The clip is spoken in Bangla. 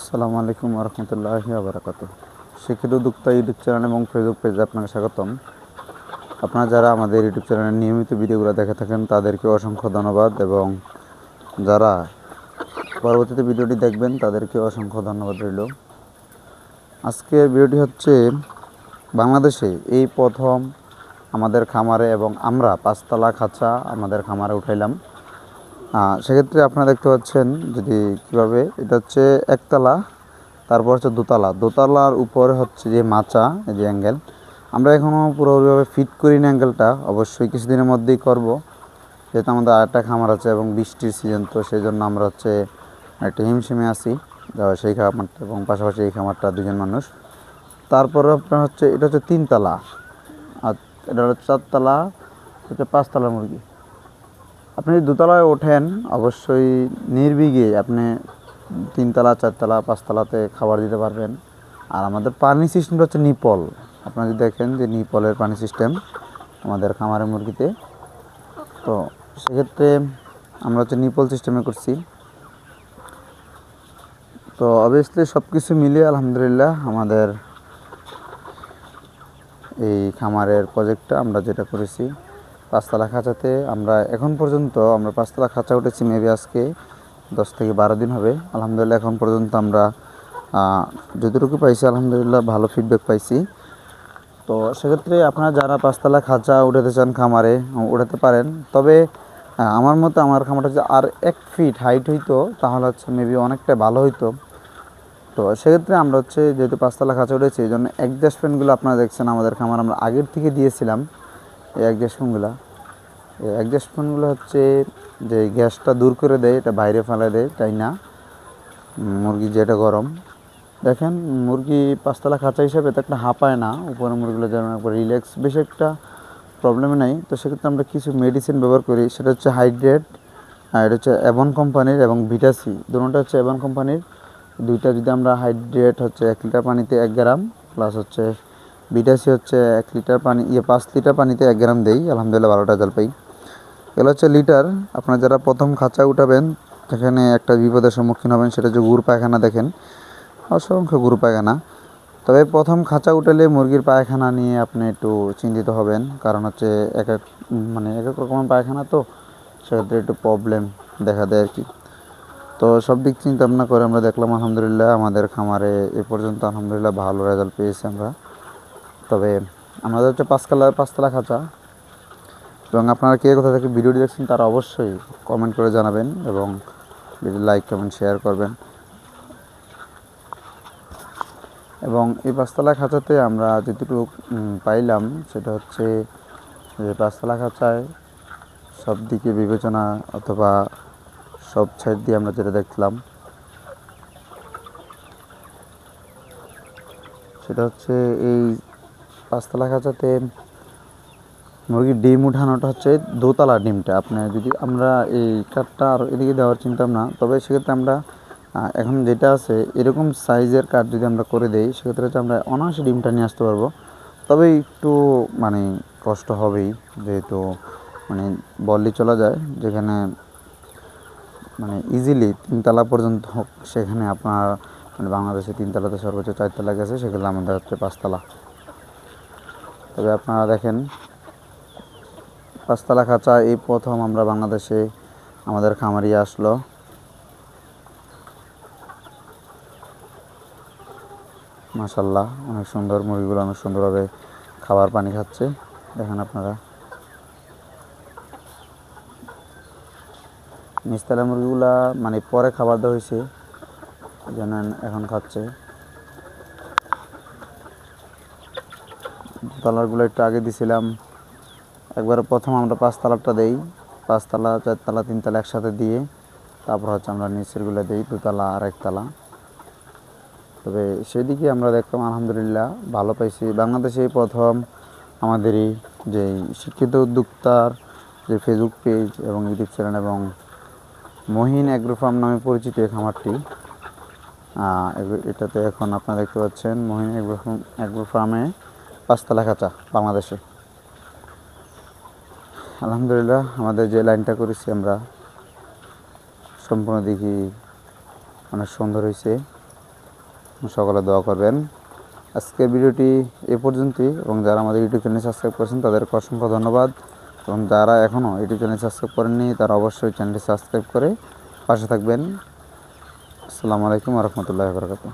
আসসালামু আলাইকুম রহমতুল্লাহ বারাকাতু শিক্ষিত, উদ্যোক্তা ইউটিউব চ্যানেল এবং ফেসবুক পেজে আপনাকে স্বাগতম। আপনারা যারা আমাদের ইউটিউব চ্যানেলের নিয়মিত ভিডিওগুলো দেখে থাকেন, তাদেরকে অসংখ্য ধন্যবাদ এবং যারা পরবর্তীতে ভিডিওটি দেখবেন, তাদেরকে অসংখ্য ধন্যবাদ রইল। আজকের ভিডিওটি হচ্ছে বাংলাদেশে এই প্রথম আমাদের খামারে এবং আমরা পাঁচতলা খাঁচা আমাদের খামারে উঠাইলাম। সেক্ষেত্রে আপনারা দেখতে পাচ্ছেন যদি কীভাবে, এটা হচ্ছে একতলা, তারপর হচ্ছে দোতলা। দোতলার উপরে হচ্ছে যে মাচা, এই যে অ্যাঙ্গেল। আমরা এখনও পুরোপুরিভাবে ফিট করি না অ্যাঙ্গেলটা, অবশ্যই কিছুদিনের মধ্যেই করব। যেহেতু আমাদের আরেকটা খামার আছে এবং বৃষ্টির সিজন তো সেই জন্য আমরা হচ্ছে একটা হিমশিমে যাওয়া সেই খামারটা এবং পাশাপাশি এই খামারটা দুজন মানুষ। তারপরে আপনার হচ্ছে, এটা হচ্ছে তিনতলা। আর এটা হচ্ছে চারতলা হচ্ছে পাঁচতলা মুরগি। আপনি যদি দোতলায় ওঠেন, অবশ্যই নির্বিঘে আপনি তিনতলা, চারতলা, পাঁচতলাতে খাবার দিতে পারবেন। আর আমাদের পানি সিস্টেমটা হচ্ছে নিপল। আপনারা যদি দেখেন যে নিপলের পানি সিস্টেম আমাদের খামারের মুরগিতে, তো সেক্ষেত্রে আমরা হচ্ছে নিপল সিস্টেমে করছি। তো অবভিয়াসলি সব কিছু মিলিয়ে আলহামদুলিল্লাহ আমাদের এই খামারের প্রজেক্টটা আমরা যেটা করেছি পাঁচতলা খাঁচাতে আমরা এখন পর্যন্ত আমরা পাঁচতলা খাঁচা উঠেছি মেবি আজকে দশ থেকে বারো দিন হবে। আলহামদুলিল্লাহ এখন পর্যন্ত আমরা যতটুকু পাইছি আলহামদুলিল্লাহ ভালো ফিডব্যাক পাইছি। তো সেক্ষেত্রে আপনারা যারা পাঁচতলা খাঁচা উঠাতে চান খামারে উঠাতে পারেন। তবে আমার মতে আমার খামারটা যদি আর এক ফিট হাইট হইতো, তাহলে হচ্ছে মেবি অনেকটা ভালো হইতো। তো সেক্ষেত্রে আমরা হচ্ছে যেহেতু পাঁচতলা খাঁচা উঠেছি, এই জন্য অ্যাডজাস্টমেন্টগুলো আপনারা দেখছেন আমাদের খামার আমরা আগের থেকে দিয়েছিলাম। এই অ্যাডজাস্টমেন্টগুলো এই অ্যাডজাস্টমেন্টগুলো হচ্ছে যে গ্যাসটা দূর করে দেয়, এটা বাইরে ফেলে দেয়, তাই না? মুরগি যেটা গরম। দেখেন, মুরগি পাঁচতলা খাঁচা হিসাবে তো একটা হাঁপায় না, উপরে মুরগিগুলো যেমন একবার রিল্যাক্স বেশি একটা প্রবলেম নেই। তো সেক্ষেত্রে আমরা কিছু মেডিসিন ব্যবহার করি, সেটা হচ্ছে হাইড্রেট আর এটা হচ্ছে অ্যাভন কোম্পানির এবং ভিটাসি দুটোটা হচ্ছে অ্যাভন কোম্পানির দুইটা যদি আমরা হাইড্রেট হচ্ছে এক লিটার পানিতে এক গ্রাম প্লাস হচ্ছে বিটাসি হচ্ছে এক লিটার পানি ইয়ে পাঁচ লিটার পানিতে এক গ্রাম দেই, আলহামদুলিল্লাহ বারোটা জল পাই এগুলো হচ্ছে লিটার, আপনারা যারা প্রথম খাঁচা উঠাবেন সেখানে একটা বিপদের সম্মুখীন হবেন, সেটা হচ্ছে গুড় পায়খানা দেখেন। অসংখ্য গুড় পায়খানা। তবে প্রথম খাঁচা উঠালে মুরগির পায়খানা নিয়ে আপনি একটু চিন্তিত হবেন, কারণ হচ্ছে এক এক মানে এক এক রকমের পায়খানা তো, সেক্ষেত্রে একটু প্রবলেম দেখা দেয় আর কি তো সব দিক চিন্তা ভাবনা করে আমরা দেখলাম, আলহামদুলিল্লাহ আমাদের খামারে এ পর্যন্ত আলহামদুলিল্লাহ ভালো রেজাল্ট পেয়েছি আমরা। তবে আমাদের হচ্ছে পাঁচতলা পাঁচতলা খাঁচা এবং আপনারা কে কোথা থেকে ভিডিওটি দেখছেন তারা অবশ্যই কমেন্ট করে জানাবেন এবং ভিডিও লাইক কমেন্ট শেয়ার করবেন। এবং এই পাঁচতলা খাঁচাতে আমরা যেটুকু পাইলাম সেটা হচ্ছে যে পাঁচতলা খাঁচায় সব দিকে বিবেচনা অথবা সব সাইড দিয়ে আমরা যেটা দেখলাম, সেটা হচ্ছে এই পাঁচতলা খাঁচাতে মুরগির ডিম উঠানোটা হচ্ছে দোতলা ডিমটা। আপনার যদি আমরা এই কাঠটা আর এদিকে দেওয়ার চিন্তা না তবে সেক্ষেত্রে আমরা এখন যেটা আছে, এরকম সাইজের কাঠ যদি আমরা করে দেই, সেক্ষেত্রে হচ্ছে আমরা অনায়াসে ডিমটা নিয়ে আসতে পারব। তবে একটু মানে কষ্ট হবেই, যেহেতু মানে বললি চলা যায়, যেখানে মানে ইজিলি তিনতলা পর্যন্ত হোক, সেখানে আপনার মানে বাংলাদেশে তিনতলাতে সর্বোচ্চ চারতলা গেছে সেগুলো আমাদের হচ্ছে পাঁচতলা। তবে আপনারা দেখেন, পাঁচতলা খাঁচা, এই প্রথম আমরা বাংলাদেশে আমাদের খামারি আসলো। মাশাল্লাহ, অনেক সুন্দর, মুরগিগুলো অনেক সুন্দরভাবে খাবার পানি খাচ্ছে। দেখেন আপনারা। নিচতলা মুরগিগুলা মানে পরে খাবার দেওয়া হয়েছে জন্য এখন খাচ্ছে। তলারগুলো একটু আগে দিছিলাম। একবার প্রথম আমরা পাঁচতলাটা দেই। পাঁচতলা চারতলা তিনতলা একসাথে দিয়ে তারপর হচ্ছে আমরা নিচেরগুলো দিই দুতলা আর একতলা তবে সেদিকে আমরা দেখলাম আলহামদুলিল্লাহ ভালো পাইছি। বাংলাদেশে প্রথম আমাদের এই যে শিক্ষিত উদ্যোক্তার যে ফেসবুক পেজ এবং ইউটিউব চ্যানেল এবং মহিন অ্যাগ্রো ফার্ম নামে পরিচিত এই খামারটি এটাতে এখন আপনারা দেখতে পাচ্ছেন মহিন অ্যাগ্রো ফার্ম অ্যাগ্রো ফার্মে পাঁচতলা খাঁচা বাংলাদেশে। আলহামদুলিল্লাহ, আমাদের যে লাইনটা করেছি আমরা, সম্পূর্ণ দেখি অনেক সুন্দর হয়েছে। সকলে দোয়া করবেন। আজকের ভিডিওটি এ পর্যন্তই, এবং যারা আমাদের ইউটিউব চ্যানেল সাবস্ক্রাইব করেছেন, তাদেরকে অসংখ্য ধন্যবাদ। এবং যারা এখনও ইউটিউব চ্যানেল সাবস্ক্রাইব করেননি, তারা অবশ্যই চ্যানেলটি সাবস্ক্রাইব করে পাশে থাকবেন। আসসালামু আলাইকুম রহমতুল্লাহ বরকাত